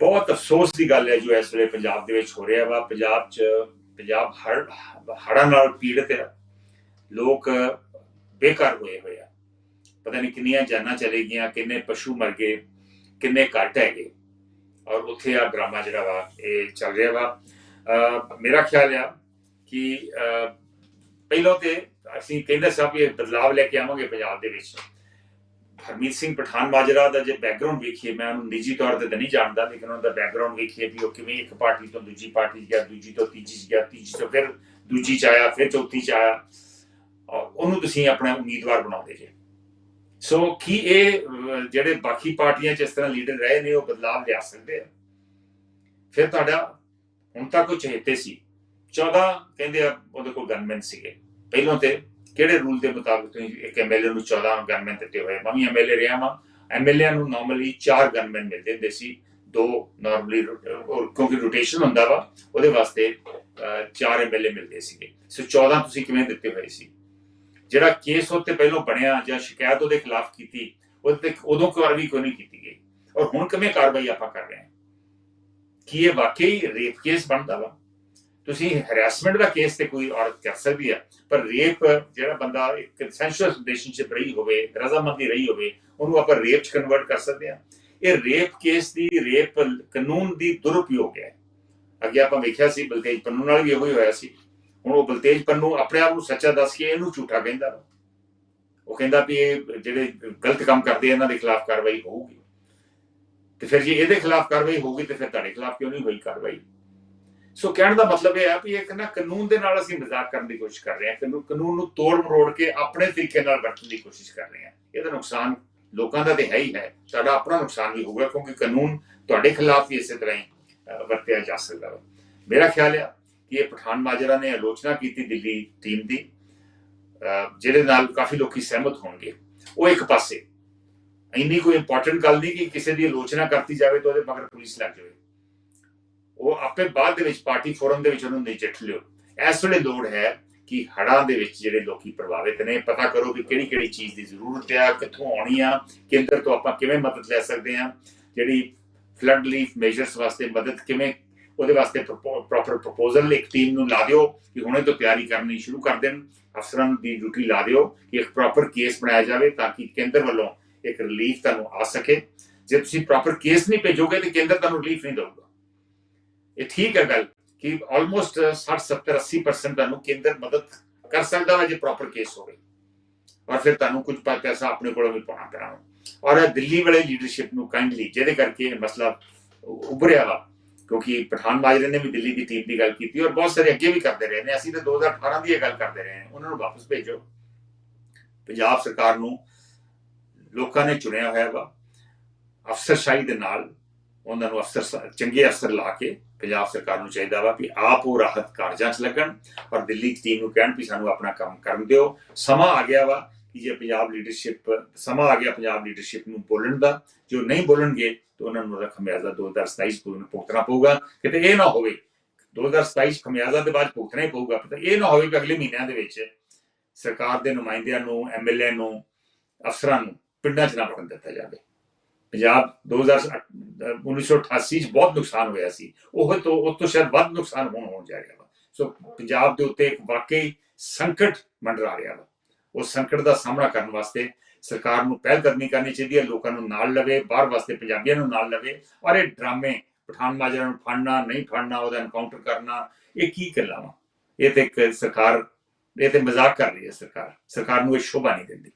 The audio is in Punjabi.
ਬਹੁਤ ਅਫਸੋਸ ਦੀ ਗੱਲ ਹੈ ਜੋ ਇਸ ਵੇਲੇ ਪੰਜਾਬ ਦੇ ਵਿੱਚ ਹੋ ਰਿਹਾ ਵਾ। ਪੰਜਾਬ 'ਚ, ਪੰਜਾਬ ਹੜ ਹੜ੍ਹਾਂ ਨਾਲ ਪੀੜਤ ਹੈ ਲੋਕ ਬੇਘਰ ਹੋਏ ਹੋਏ ਆ। ਪਤਾ ਨਹੀਂ ਕਿੰਨੀਆਂ ਜਾਨਾਂ ਚਲੇ ਗਈਆਂ, ਕਿੰਨੇ ਪਸ਼ੂ ਮਰ ਗਏ, ਕਿੰਨੇ ਘਰ ਢਹਿ ਗਏ। ਔਰ ਉੱਥੇ ਆ ਡਰਾਮਾ ਜਿਹੜਾ ਵਾ, ਇਹ ਚੱਲ ਰਿਹਾ ਵਾ। ਅਹ ਮੇਰਾ ਖਿਆਲ ਆ ਕਿ ਅਹ ਪਹਿਲਾਂ ਤੇ ਅਸੀਂ ਕਹਿੰਦੇ ਸਾਂ ਵੀ ਇਹ ਬਦਲਾਵ ਲੈ ਕੇ ਆਵਾਂਗੇ ਪੰਜਾਬ ਦੇ ਵਿੱਚ। ਹਰਮੀਤ ਸਿੰਘ ਪਠਾਨ ਮਾਜਰਾ ਦਾ ਜੇ ਬੈਕਗ੍ਰਾਉਂਡ ਵੇਖੀਏ, ਮੈਂ ਉਹਨੂੰ ਨਿੱਜੀ ਤੌਰ ਤੇ ਤਾਂ ਨਹੀਂ ਜਾਣਦਾ, ਲੇਕਿਨ ਉਹਦਾ ਬੈਕਗ੍ਰਾਉਂਡ ਵੇਖੀਏ ਵੀ ਉਹ ਕਿਵੇਂ ਇੱਕ ਪਾਰਟੀ ਤੋਂ ਦੂਜੀ ਪਾਰਟੀ ਗਿਆ, ਦੂਜੀ ਤੋਂ ਤੀਜੀ ਗਿਆ, ਤੀਜੀ ਤੋਂ ਫਿਰ ਦੂਜੀ 'ਚ ਆਇਆ, ਫਿਰ ਚੌਥੀ 'ਚ ਆਇਆ। ਉਹਨੂੰ ਤੁਸੀਂ ਆਪਣਾ ਉਮੀਦਵਾਰ ਬਣਾਉਂਦੇ ਜੇ। ਸੋ ਕੀ ਇਹ ਜਿਹੜੇ ਬਾਕੀ ਪਾਰਟੀਆਂ 'ਚ ਇਸ ਤਰ੍ਹਾਂ ਲੀਡਰ ਰਹੇ ਨੇ, ਉਹ ਬਦਲਾਵ ਲਿਆ ਸਕਦੇ ਆ? ਫਿਰ ਤੁਹਾਡਾ ਹੁਣ ਤੱਕ ਕੋਈ ਚਹੇਤੇ ਸੀ। 14 ਕਹਿੰਦੇ ਆ ਉਹਦੇ ਕੋਲ ਗਨਮੈਨ ਸੀਗੇ। ਪਹਿਲਾਂ ਤੇ ਕਿਹੜੇ ਰੂਲ ਦੇ ਮੁਤਾਬਕ ਇੱਕ ਐਮਐਲਏ ਨੂੰ 14 ਗਨਮੈਨ ਦਿੱਤੇ ਹੋਏ ਮੈਂ ਵੀ ਐਮਐਲਏ ਰਿਹਾ ਵਾਂ। ਐਮਐਲਏ ਨੂੰ ਨਾਰਮਲੀ 4 ਗਨਮੈਨ ਮਿਲਦੇ ਹੁੰਦੇ ਸੀ। ਦੋ ਨਾਰਮਲੀ ਕਿਉਂਕਿ ਰੋਟੇਸ਼ਨ ਹੁੰਦਾ ਵਾ, ਉਹਦੇ ਵਾਸਤੇ 4 ਐਮਐਲਏ ਮਿਲਦੇ ਸੀਗੇ। ਸੋ 14 ਤੁਸੀਂ ਕਿਵੇਂ ਦਿੱਤੇ ਹੋਏ ਸੀ? ਜਿਹੜਾ ਕੇਸ ਉੱਤੇ ਪਹਿਲਾਂ ਬਣਿਆ ਜਾਂ ਸ਼ਿਕਾਇਤ ਉਹਦੇ ਖਿਲਾਫ ਕੀਤੀ, ਉਹਦੇ ਤੇ ਉਦੋਂ ਕਾਰਵਾਈ ਕੋਈ ਨਹੀਂ ਕੀਤੀ ਗਈ। ਔਰ ਹੁਣ ਕਿਵੇਂ ਕਾਰਵਾਈ ਆਪਾਂ ਕਰ ਰਹੇ ਹਾਂ? ਕੀ ਇਹ ਵਾਕਈ ਰੇਪ ਕੇਸ ਬਣਦਾ ਵਾ? ਤੁਸੀਂ ਹੈਰੈਸਮੈਂਟ ਦਾ ਕੇਸ ਤੇ ਕੋਈ ਔਰਤ ਕਰ ਸਕਦੀ ਹੈ ਪਰ ਰੇਪ ਜਿਹੜਾ ਬੰਦਾ ਇੱਕ ਕੰਸੈਂਸ਼ੂਅਲ ਰਿਲੇਸ਼ਨਸ਼ਿਪ ਰਹੀ ਹੋਵੇ, ਰਜ਼ਾਮੰਦੀ ਰਹੀ ਹੋਵੇ, ਉਹਨੂੰ ਆਪਾਂ ਰੇਪ ਚ ਕਨਵਰਟ ਕਰ ਸਕਦੇ ਹਾਂ ਇਹ ਰੇਪ ਕੇਸ ਦੀ ਰੇਪ ਕਾਨੂੰਨ ਦੀ ਦੁਰਉਪਯੋਗ ਹੈ। ਅੱਗੇ ਆਪਾਂ ਵੇਖਿਆ ਸੀ, ਬਲਤੇਜ ਪੰਨੂ ਨਾਲ ਵੀ ਇਹੋ ਹੀ ਹੋਇਆ ਸੀ। ਹੁਣ ਉਹ ਬਲਤੇਜ ਪੰਨੂ ਆਪਣੇ ਆਪ ਨੂੰ ਸੱਚਾ ਦੱਸ ਕੇ ਇਹਨੂੰ ਝੂਠਾ ਕਹਿੰਦਾ ਵਾ। ਉਹ ਕਹਿੰਦਾ ਵੀ ਇਹ ਜਿਹੜੇ ਗਲਤ ਕੰਮ ਕਰਦੇ ਇਹਨਾਂ ਦੇ ਖਿਲਾਫ ਕਾਰਵਾਈ ਹੋਊਗੀ। ਤੇ ਫਿਰ ਜੇ ਇਹਦੇ ਖਿਲਾਫ ਕਾਰਵਾਈ ਹੋਊਗੀ, ਤੇ ਫਿਰ ਤੁਹਾਡੇ ਖਿਲਾਫ ਕਿਉਂ ਨਹੀਂ ਹੋਈ ਕਾਰਵਾਈ? ਸੋ ਕਹਿਣ ਦਾ ਮਤਲਬ ਇਹ ਹੈ ਵੀ ਇੱਕ ਨਾ ਕਾਨੂੰਨ ਦੇ ਨਾਲ ਅਸੀਂ ਮਜ਼ਾਕ ਕਰਨ ਦੀ ਕੋਸ਼ਿਸ਼ ਕਰ ਰਹੇ ਹਾਂ ਕਾਨੂੰਨ ਕਾਨੂੰਨ ਨੂੰ ਤੋੜ ਮਰੋੜ ਕੇ ਆਪਣੇ ਤਰੀਕੇ ਨਾਲ ਵਰਤਣ ਦੀ ਕੋਸ਼ਿਸ਼ ਕਰ ਰਹੇ ਹਾਂ। ਇਹਦਾ ਨੁਕਸਾਨ ਲੋਕਾਂ ਦਾ ਤੇ ਹੈ ਹੀ ਹੈ। ਤੁਹਾਡਾ ਆਪਣਾ ਨੁਕਸਾਨ ਵੀ ਹੋਊਗਾ ਕਿਉਂਕਿ ਕਾਨੂੰਨ ਤੁਹਾਡੇ ਖਿਲਾਫ ਵੀ ਇਸੇ ਤਰ੍ਹਾਂ ਹੀ ਵਰਤਿਆ ਜਾ ਸਕਦਾ ਹੈ ਮੇਰਾ ਖਿਆਲ ਹੈ ਕਿ ਇਹ ਪਠਾਨ ਮਾਜਰਾ ਨੇ ਆਲੋਚਨਾ ਕੀਤੀ ਦਿੱਲੀ ਟੀਮ ਦੀ ਅਹ, ਜਿਹਦੇ ਨਾਲ ਕਾਫੀ ਲੋਕੀ ਸਹਿਮਤ ਹੋਣਗੇ। ਉਹ ਇੱਕ ਪਾਸੇ। ਇੰਨੀ ਕੋਈ ਇੰਪੋਰਟੈਂਟ ਗੱਲ ਨਹੀਂ ਕਿ ਕਿਸੇ ਦੀ ਆਲੋਚਨਾ ਕਰਤੀ ਜਾਵੇ ਤਾਂ ਉਹਦੇ ਮਗਰ ਪੁਲਿਸ ਲੱਗ ਜਾਵੇ। ਉਹ ਆਪੇ ਬਾਅਦ ਦੇ ਵਿੱਚ ਪਾਰਟੀ ਫੋਰਮ ਦੇ ਵਿੱਚ ਉਹਨੂੰ ਨਜਿੱਠ ਲਿਓ। ਇਸ ਵੇਲੇ ਲੋੜ ਹੈ ਕਿ ਹੜਾਂ ਦੇ ਵਿੱਚ ਜਿਹੜੇ ਲੋਕੀ ਪ੍ਰਭਾਵਿਤ ਨੇ, ਪਤਾ ਕਰੋ ਕਿ ਕਿਹੜੀ ਕਿਹੜੀ ਚੀਜ਼ ਦੀ ਜ਼ਰੂਰਤ ਆ, ਕਿੱਥੋਂ ਆਉਣੀ ਆ, ਕੇਂਦਰ ਤੋਂ ਆਪਾਂ ਕਿਵੇਂ ਮਦਦ ਲੈ ਸਕਦੇ ਆ, ਜਿਹੜੀ ਫਲੱਡ ਰਿਲੀਫ ਮੇਜਰਸ ਵਾਸਤੇ ਮਦਦ ਕਿਵੇਂ, ਉਹਦੇ ਵਾਸਤੇ ਪ੍ਰੋਪਰ ਪ੍ਰਪੋਜ਼ਲ ਇੱਕ ਟੀਮ ਨੂੰ ਲਾ ਦਿਓ ਕਿ ਹੁਣੇ ਤੋਂ ਤਿਆਰੀ ਕਰਨੀ ਸ਼ੁਰੂ ਕਰ ਦੇਣ, ਅਫਸਰਾਂ ਦੀ ਡਿਊਟੀ ਲਾ ਦਿਓ ਕਿ ਇੱਕ ਪ੍ਰੋਪਰ ਕੇਸ ਬਣਾਇਆ ਜਾਵੇ ਤਾਂ ਕਿ ਕੇਂਦਰ ਵੱਲੋਂ ਇੱਕ ਰਿਲੀਫ ਤੁਹਾਨੂੰ ਆ ਸਕੇ। ਜੇ ਤੁਸੀਂ ਪ੍ਰੋਪਰ ਕੇਸ ਨਹੀਂ ਭੇਜੋਗੇ ਤੇ ਕੇਂਦਰ ਤੁਹਾਨੂੰ ਰਿਲੀਫ ਨਹੀਂ ਦੇਊਗਾ। ਇਹ ਠੀਕ ਹੈ ਗੱਲ ਕਿ ਆਲਮੋਸਟ 60 70 80% ਤੁਹਾਨੂੰ ਕੇਂਦਰ ਮਦਦ ਕਰ ਸਕਦਾ ਹੈ ਜੇ ਪ੍ਰੋਪਰ ਕੇਸ ਹੋਵੇ। ਔਰ ਫਿਰ ਤੁਹਾਨੂੰ ਕੁਝ ਪੈਸਾ ਆਪਣੇ ਕੋਲੋਂ ਵੀ ਪਾਉਣਾ ਪੈਣਾ ਵਾ। ਔਰ ਦਿੱਲੀ ਵਾਲੇ ਲੀਡਰਸ਼ਿਪ ਨੂੰ ਕਾਈਂਡਲੀ ਜਿਹਦੇ ਕਰਕੇ ਇਹ ਮਸਲਾ ਉੱਭਰਿਆ ਵਾ, ਕਿਉਂਕਿ ਪਠਾਨ ਮਾਜਰੇ ਨੇ ਵੀ ਦਿੱਲੀ ਦੀ ਟੀਮ ਦੀ ਗੱਲ ਕੀਤੀ ਔਰ ਬਹੁਤ ਸਾਰੇ ਅੱਗੇ ਵੀ ਕਰਦੇ ਰਹੇ ਨੇ। ਅਸੀਂ ਤਾਂ 2018 ਦੀ ਇਹ ਗੱਲ ਕਰਦੇ ਰਹੇ ਹਾਂ। ਉਹਨਾਂ ਨੂੰ ਵਾਪਸ ਭੇਜੋ। ਪੰਜਾਬ ਸਰਕਾਰ ਨੂੰ ਲੋਕਾਂ ਨੇ ਚੁਣਿਆ ਹੋਇਆ ਵਾ ਅਫਸਰਸ਼ਾਹੀ ਦੇ ਨਾਲ ਉਹਨਾਂ ਨੂੰ ਅਫਸਰ ਸ- ਚੰਗੇ ਅਫਸਰ ਲਾ ਕੇ ਪੰਜਾਬ ਸਰਕਾਰ ਨੂੰ ਚਾਹੀਦਾ ਵਾ ਕਿ ਆਪ ਉਹ ਰਾਹਤ ਕਾਰਜਾਂ 'ਚ ਲੱਗਣ ਔਰ ਦਿੱਲੀ ਦੀ ਟੀਮ ਨੂੰ ਕਹਿਣ ਵੀ ਸਾਨੂੰ ਆਪਣਾ ਕੰਮ ਕਰਨ ਦਿਓ। ਸਮਾਂ ਆ ਗਿਆ ਵਾ ਕਿ ਜੇ ਪੰਜਾਬ ਲੀਡਰਸ਼ਿਪ ਸਮਾਂ ਆ ਗਿਆ ਪੰਜਾਬ ਲੀਡਰਸ਼ਿਪ ਨੂੰ ਬੋਲਣ ਦਾ। ਜੋ ਨਹੀਂ ਬੋਲਣਗੇ ਤਾਂ ਉਹਨਾਂ ਨੂੰ ਉਹਦਾ ਖਮਿਆਜ਼ਾ 2027 ਚ ਨੂੰ ਭੁਗਤਣਾ ਪਊਗਾ। ਕਿਤੇ ਇਹ ਨਾ ਹੋਵੇ 2027 ਚ ਖਮਿਆਜ਼ਾ ਦੇ ਬਾਅਦ ਭੁਗਤਣਾ ਹੀ ਪਊਗਾ। ਪਤਾ ਇਹ ਨਾ ਹੋਵੇ ਕਿ ਅਗਲੇ ਮਹੀਨਿਆਂ ਦੇ ਵਿੱਚ ਸਰਕਾਰ ਦੇ ਨੁਮਾਇੰਦਿਆਂ ਨੂੰ ਐਮਐਲਏ ਨੂੰ, ਅਫਸਰਾਂ ਨੂੰ ਪਿੰਡਾਂ 'ਚ ਨਾ ਵੜਨ ਦਿੱਤਾ ਜਾਵੇ। ਪੰਜਾਬ 1988 ਚ ਬਹੁਤ ਨੁਕਸਾਨ ਹੋਇਆ ਸੀ। ਉਹ ਤੋਂ ਉਸ ਤੋਂ ਸ਼ਾਇਦ ਵੱਧ ਨੁਕਸਾਨ ਹੋਣ ਹੋਣ ਜਾ ਰਿਹਾ ਵਾ। ਸੋ ਪੰਜਾਬ ਦੇ ਉੱਤੇ ਇੱਕ ਵਾਕਈ ਸੰਕਟ ਮੰਡਰਾ ਰਿਹਾ ਵਾ। ਉਸ ਸੰਕਟ ਦਾ ਸਾਹਮਣਾ ਕਰਨ ਵਾਸਤੇ ਸਰਕਾਰ ਨੂੰ ਪਹਿਲ ਕਦਮੀ ਕਰਨੀ ਚਾਹੀਦੀ ਹੈ, ਲੋਕਾਂ ਨੂੰ ਨਾਲ ਲਵੇ, ਬਾਹਰ ਵਾਸਤੇ ਪੰਜਾਬੀਆਂ ਨੂੰ ਨਾਲ ਲਵੇ, ਔਰ ਇਹ ਡਰਾਮੇ ਪਠਾਨ ਮਾਜਰਾ ਨੂੰ ਫੜਨਾ, ਨਹੀਂ ਫੜਨਾ, ਉਹਦਾ ਐਨਕਾਊਂਟਰ ਕਰਨਾ, ਇਹ ਕੀ ਗੱਲਾਂ ਵਾ? ਇਹ ਤੇ ਇੱਕ ਸਰਕਾਰ, ਇਹ ਤੇ ਮਜ਼ਾਕ ਕਰ ਰਹੀ ਹੈ ਸਰਕਾਰ। ਸਰਕਾਰ ਨੂੰ ਇਹ ਸ਼ੋਭਾ ਨਹੀਂ ਦਿੰਦੀ।